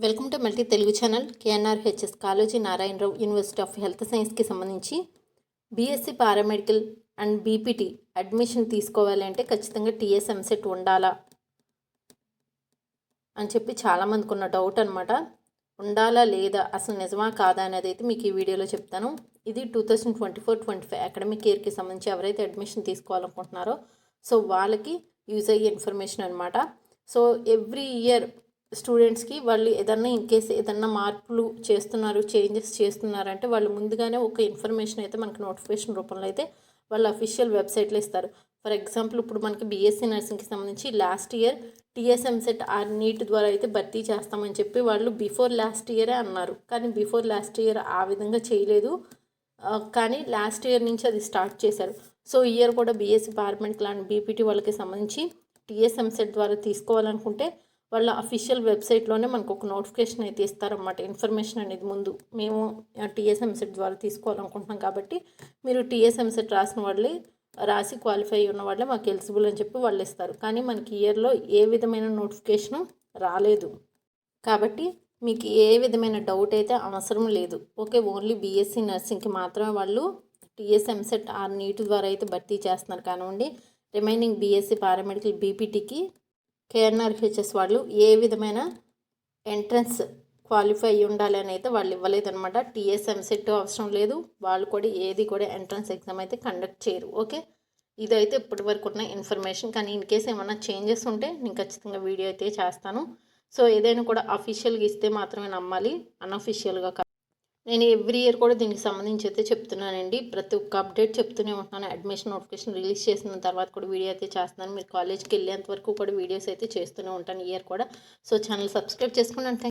Welcome to multi Telugu channel KNRHS college Narayanarao university of health సైన్స్కి సంబంధించి BSc paramedical and BPT admission తీసుకోవాలి అంటే ఖచ్చితంగా TS EAMCET ఉండాలా అని చెప్పి చాలామందికి ఉన్న డౌట్ అనమాట ఉండాలా లేదా? అసలు నిజమా కాదా అనేది అయితే మీకు ఈ వీడియోలో చెప్తాను. ఇది two thousand twenty four twenty five academic ఇయర్కి సంబంధించి ఎవరైతే అడ్మిషన్ తీసుకోవాలనుకుంటున్నారో సో వాళ్ళకి యూజ్ అయ్యే ఇన్ఫర్మేషన్ అనమాట సో ఎవ్రీ ఇయర్ స్టూడెంట్స్కి వాళ్ళు ఏదన్నా ఇన్కేస్ ఏదన్నా మార్పులు చేస్తున్నారు చేంజెస్ చేస్తున్నారంటే వాళ్ళు ముందుగానే ఒక ఇన్ఫర్మేషన్ అయితే మనకు నోటిఫికేషన్ రూపంలో అయితే వాళ్ళ అఫీషియల్ వెబ్సైట్లో ఇస్తారు. ఫర్ ఎగ్జాంపుల్ ఇప్పుడు మనకి బీఎస్సీ నర్సింగ్కి సంబంధించి లాస్ట్ ఇయర్ టీఎస్ఎం సెట్ ఆ నీట్ ద్వారా అయితే భర్తీ చేస్తామని చెప్పి వాళ్ళు బిఫోర్ లాస్ట్ ఇయరే అన్నారు. కానీ బిఫోర్ లాస్ట్ ఇయర్ ఆ విధంగా చేయలేదు. కానీ లాస్ట్ ఇయర్ నుంచి అది స్టార్ట్ చేశారు. సో ఇయర్ కూడా బీఎస్సీ పార్మెంట్ లాంటి బీపీటీ వాళ్ళకి సంబంధించి టీఎస్ఎం సెట్ ద్వారా తీసుకోవాలనుకుంటే వాళ్ళ అఫీషియల్ వెబ్సైట్లోనే మనకు ఒక నోటిఫికేషన్ అయితే ఇస్తారన్నమాట. ఇన్ఫర్మేషన్ అనేది ముందు మేము టీఎస్ఎంసెట్ ద్వారా తీసుకోవాలనుకుంటున్నాం కాబట్టి మీరు టీఎస్ఎంసెట్ రాసిన వాళ్ళే రాసి క్వాలిఫై ఉన్న వాళ్ళే మాకు ఎలిజిబుల్ అని చెప్పి వాళ్ళు ఇస్తారు. కానీ మనకి ఇయర్లో ఏ విధమైన నోటిఫికేషన్ రాలేదు. కాబట్టి మీకు ఏ విధమైన డౌట్ అయితే అవసరం లేదు. ఓకే ఓన్లీ బీఎస్సీ నర్సింగ్కి మాత్రమే వాళ్ళు టీఎస్ఎంసెట్ ఆర్ నీట్ ద్వారా అయితే భర్తీ చేస్తున్నారు కానివ్వండి. రిమైనింగ్ బీఎస్సీ పారామెడికల్ బీపీటీకి కేఎన్ఆర్హెచ్ఎస్ వాళ్ళు ఏ విధమైన ఎంట్రన్స్ క్వాలిఫై అయ్యి ఉండాలి అని అయితే వాళ్ళు ఇవ్వలేదన్నమాట. టీఎస్ ఎంసెట్ అవసరం లేదు. వాళ్ళు కూడా ఏది కూడా ఎంట్రన్స్ ఎగ్జామ్ అయితే కండక్ట్ చేయరు. ఓకే? ఇదైతే ఇప్పటి వరకు ఉన్న ఇన్ఫర్మేషన్. కానీ ఇన్ కేస్ ఏమైనా చేంజెస్ ఉంటే నేను ఖచ్చితంగా వీడియో అయితే చేస్తాను. సో ఏదైనా కూడా అఫీషియల్గా ఇస్తే మాత్రమే నమ్మాలి. అన్అఫీషియల్గా కాదు. నేను ఎవ్రీ ఇయర్ కూడా దీనికి సంబంధించి అయితే చెప్తున్నానండి. ప్రతి ఒక్క అప్డేట్ చెప్తూనే ఉంటున్నాను. అడ్మిషన్ నోటిఫికేషన్ రిలీజ్ చేసిన తర్వాత కూడా వీడియో అయితే చేస్తున్నాను. మీరు కాలేజ్కి వెళ్ళేంత వరకు కూడా వీడియోస్ అయితే చేస్తూనే ఉంటాను ఇయర్ కూడా. సో ఛానల్ సబ్స్క్రైబ్ చేసుకుని